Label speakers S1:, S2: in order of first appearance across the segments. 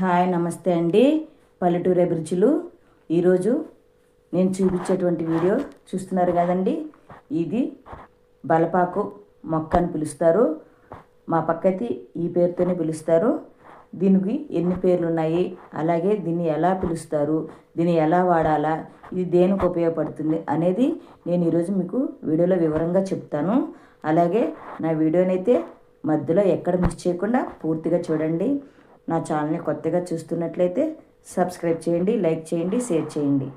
S1: Hi నమస్తే అండి పల్లెటూరు అభిరుచులు ఈరోజు నేను చూపించేటువంటి వీడియో చూస్తున్నారు కదండి. ఇది బలపాకు మొక్క అని పిలుస్తారు. మా పక్కతి ఈ పేరుతోనే పిలుస్తారు. దీనికి ఎన్ని పేర్లు ఉన్నాయి అలాగే దీన్ని ఎలా పిలుస్తారు దీన్ని ఎలా వాడాలా ఇది దేనికి ఉపయోగపడుతుంది అనేది నేను ఈరోజు మీకు వీడియోలో వివరంగా చెప్తాను. అలాగే నా వీడియోనైతే మధ్యలో ఎక్కడ మిస్ చేయకుండా పూర్తిగా చూడండి. నా ఛానల్ని కొత్తగా చూస్తున్నట్లయితే సబ్స్క్రైబ్ చేయండి లైక్ చేయండి షేర్ చేయండి.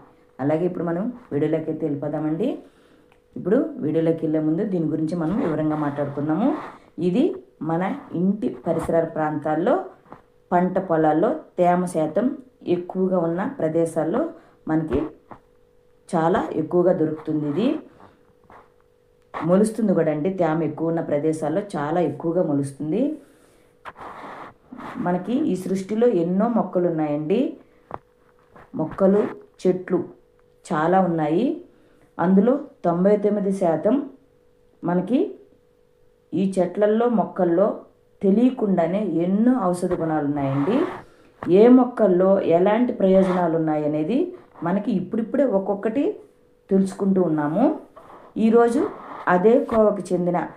S1: అలాగే ఇప్పుడు మనం వీడియోలోకి అయితే వెళ్ళిపోదామండి. ఇప్పుడు వీడియోలోకి వెళ్ళే ముందు దీని గురించి మనం వివరంగా మాట్లాడుకుందాము. ఇది మన ఇంటి పరిసర ప్రాంతాల్లో పంట పొలాల్లో తేమ శాతం ఎక్కువగా ఉన్న ప్రదేశాల్లో మనకి చాలా ఎక్కువగా దొరుకుతుంది ఇది. మొలుస్తుంది కూడా అండి. తేమ ఎక్కువ ఉన్న ప్రదేశాల్లో చాలా ఎక్కువగా మొలుస్తుంది. మనకి ఈ సృష్టిలో ఎన్నో మొక్కలు ఉన్నాయండి మొక్కలు చెట్లు చాలా ఉన్నాయి. అందులో తొంభై తొమ్మిది శాతం మనకి ఈ చెట్లల్లో మొక్కల్లో తెలియకుండానే ఎన్నో ఔషధ గుణాలు ఉన్నాయండి ఏ మొక్కల్లో ఎలాంటి ప్రయోజనాలు ఉన్నాయి అనేది మనకి ఇప్పుడిప్పుడే ఒక్కొక్కటి తెలుసుకుంటూ ఉన్నాము. ఈరోజు అదే కోవకు చెందిన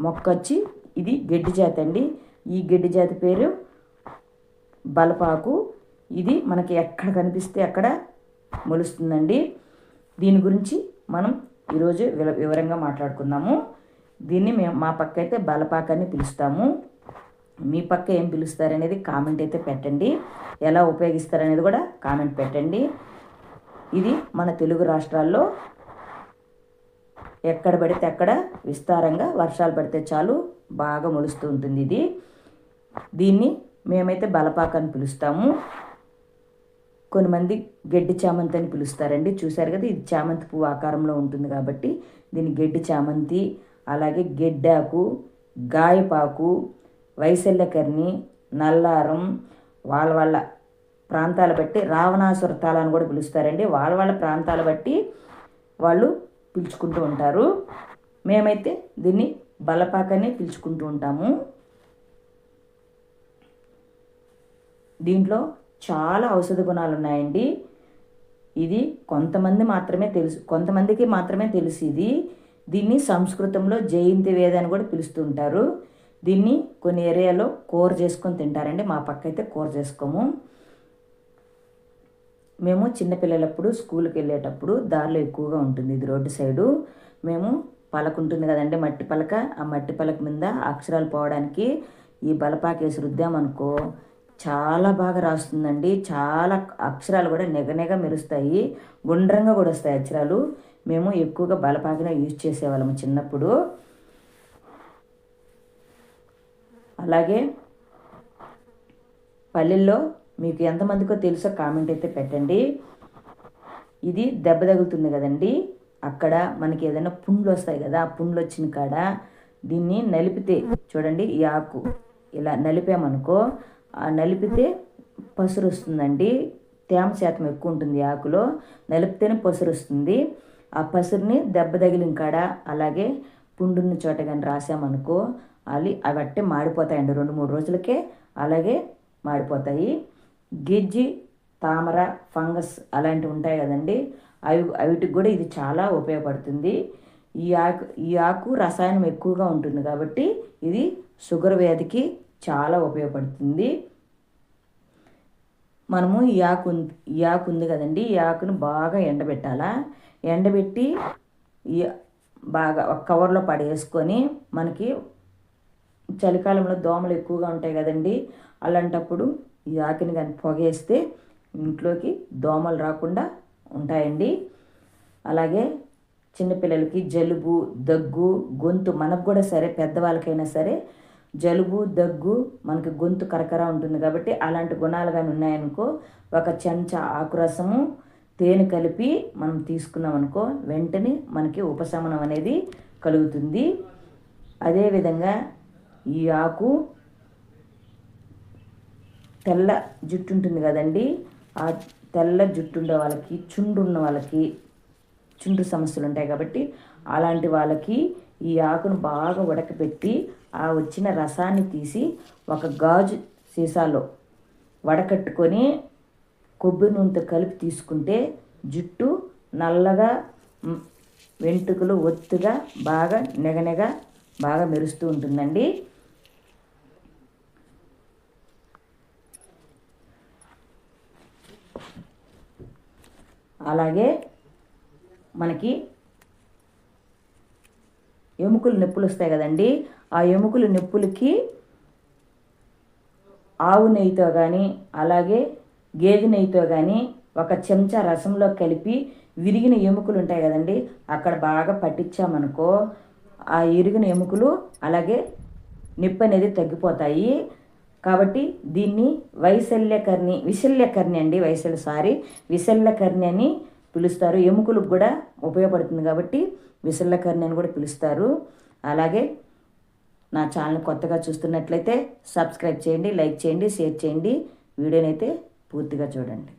S1: మొక్క వచ్చి ఇది గడ్డి జాతి అండి ఈ గడ్డి జాతి పేరు బలపాకు. ఇది మనకి ఎక్కడ కనిపిస్తే అక్కడ మొలుస్తుందండి. దీని గురించి మనం ఈరోజు వివరంగా మాట్లాడుకుందాము. దీన్ని మేము మా పక్క అయితే బలపాకు అని పిలుస్తాము. మీ పక్క ఏం పిలుస్తారనేది కామెంట్ అయితే పెట్టండి. ఎలా ఉపయోగిస్తారనేది కూడా కామెంట్ పెట్టండి. ఇది మన తెలుగు రాష్ట్రాల్లో ఎక్కడ పడితే అక్కడ విస్తారంగా వర్షాలు పడితే చాలు బాగా మొలుస్తూ ఉంటుంది ఇది. దీన్ని మేమైతే బలపాకు అని పిలుస్తాము. కొంతమంది గడ్డి చామంతి అని పిలుస్తారండి. చూశారు కదా ఇది చామంతి పువ్వు ఆకారంలో ఉంటుంది కాబట్టి దీన్ని గడ్డి చామంతి అలాగే గెడ్డాకు గాయపాకు వైశల్యకర్ణి నల్లారం వాళ్ళ వాళ్ళ ప్రాంతాల బట్టి రావణాసుర తాళాన్ని కూడా పిలుస్తారండి. వాళ్ళ వాళ్ళ ప్రాంతాల బట్టి వాళ్ళు పిలుచుకుంటూ ఉంటారు. మేమైతే దీన్ని బలపాకనే పిలుచుకుంటూ ఉంటాము. దీంట్లో చాలా ఔషధ గుణాలు ఉన్నాయండి. ఇది కొంతమంది మాత్రమే తెలుసు కొంతమందికి మాత్రమే తెలుసు ఇది. దీన్ని సంస్కృతంలో జయంతి వేద అని కూడా పిలుస్తుంటారు దీన్ని కొన్ని ఏరియాలో కూర చేసుకొని తింటారండి. మా పక్క అయితే కూర చేసుకోము. మేము చిన్నపిల్లలప్పుడు స్కూల్కి వెళ్ళేటప్పుడు దారిలో ఎక్కువగా ఉంటుంది ఇది రోడ్డు సైడు. మేము పలక ఉంటుంది కదండి మట్టి పలక. ఆ మట్టి పలక మీద అక్షరాలు పోవడానికి ఈ బలపాకేసి రుద్దామనుకో చాలా బాగా రాస్తుందండి. చాలా అక్షరాలు కూడా నెగనెగ మెరుస్తాయి. గుండ్రంగా కూడా వస్తాయి అక్షరాలు. మేము ఎక్కువగా బలపాకిన యూజ్ చేసేవాళ్ళము చిన్నప్పుడు. అలాగే పల్లెల్లో మీకు ఎంతమందికో తెలుసో కామెంట్ అయితే పెట్టండి. ఇది దెబ్బ తగులుతుంది కదండి. అక్కడ మనకి ఏదైనా పుండ్లు వస్తాయి కదా ఆ పుండ్లు వచ్చిన కాడ దీన్ని నలిపితే చూడండి ఈ ఆకు ఇలా నలిపామనుకో నలిపితే పసురు వస్తుందండి తేమ శాతం ఎక్కువ ఉంటుంది ఈ ఆకులో. నలిపితేనే పసురు వస్తుంది ఆ పసురుని దెబ్బ తగిలిన కాడ అలాగే పుండున్న చోట కానీ రాసామనుకో అవి అవి అట్టే మాడిపోతాయండి. రెండు మూడు రోజులకే అలాగే మాడిపోతాయి. గిజ్జి తామర ఫంగస్ అలాంటివి ఉంటాయి కదండి. అవి అవిటికి కూడా ఇది చాలా ఉపయోగపడుతుంది. ఈ ఆకు ఈ ఆకు రసాయనం ఎక్కువగా ఉంటుంది కాబట్టి ఇది షుగర్ వ్యాధికి చాలా ఉపయోగపడుతుంది. మనము ఈ ఆకు ఈ ఆకు ఉంది కదండి ఈ ఆకును బాగా ఎండబెట్టాలా? ఎండబెట్టి ఈ బాగా ఒక కవర్లో పడేసుకొని మనకి చలికాలంలో దోమలు ఎక్కువగా ఉంటాయి కదండి అలాంటప్పుడు ఈ ఆకుని కానీ పొగేస్తే ఇంట్లోకి దోమలు రాకుండా ఉంటాయండి. అలాగే చిన్నపిల్లలకి జలుబు దగ్గు గొంతు మనకు కూడా సరే పెద్దవాళ్ళకైనా సరే జలుబు దగ్గు మనకి గొంతు కరకర ఉంటుంది కాబట్టి అలాంటి గుణాలు కానీ ఉన్నాయనుకో ఒక చెంచా ఆకురసము తేనె కలిపి మనం తీసుకున్నాం అనుకో వెంటనే మనకి ఉపశమనం అనేది కలుగుతుంది. అదేవిధంగా ఈ ఆకు తెల్ల జుట్టు ఉంటుంది కదండి ఆ తెల్ల జుట్టు ఉండే వాళ్ళకి చుండు ఉన్న వాళ్ళకి చుండ్రు సమస్యలు ఉంటాయి కాబట్టి అలాంటి వాళ్ళకి ఈ ఆకును బాగా ఉడకబెట్టి ఆ వచ్చిన రసాన్ని తీసి ఒక గాజు సీసాలో వడకట్టుకొని కొబ్బరి నూనెతో కలిపి తీసుకుంటే జుట్టు నల్లగా వెంట్రుకలు ఒత్తుగా బాగా నెగనెగ బాగా మెరుస్తూ ఉంటుందండి. అలాగే మనకి ఎముకలు నొప్పులు వస్తాయి కదండి. ఆ ఎముకలు నొప్పులకి ఆవు నెయ్యితో కానీ అలాగే గేదె నెయ్యితో కానీ ఒక చెంచా రసంలో కలిపి విరిగిన ఎముకలు ఉంటాయి కదండి. అక్కడ బాగా పట్టించామనుకో ఆ ఇరిగిన ఎముకలు అలాగే నొప్పి అనేది తగ్గిపోతాయి. కాబట్టి దీన్ని వైశల్యకర్ణి విశల్యకర్ణి అండి వైశల్య సారీ. విశల్యకర్ణి అని పిలుస్తారు. ఎముకలకు కూడా ఉపయోగపడుతుంది కాబట్టి విసల్లకర్ణి అని కూడా పిలుస్తారు. అలాగే నా ఛానల్ కొత్తగా చూస్తున్నట్లయితే సబ్స్క్రైబ్ చేయండి లైక్ చేయండి షేర్ చేయండి. వీడియోనైతే పూర్తిగా చూడండి.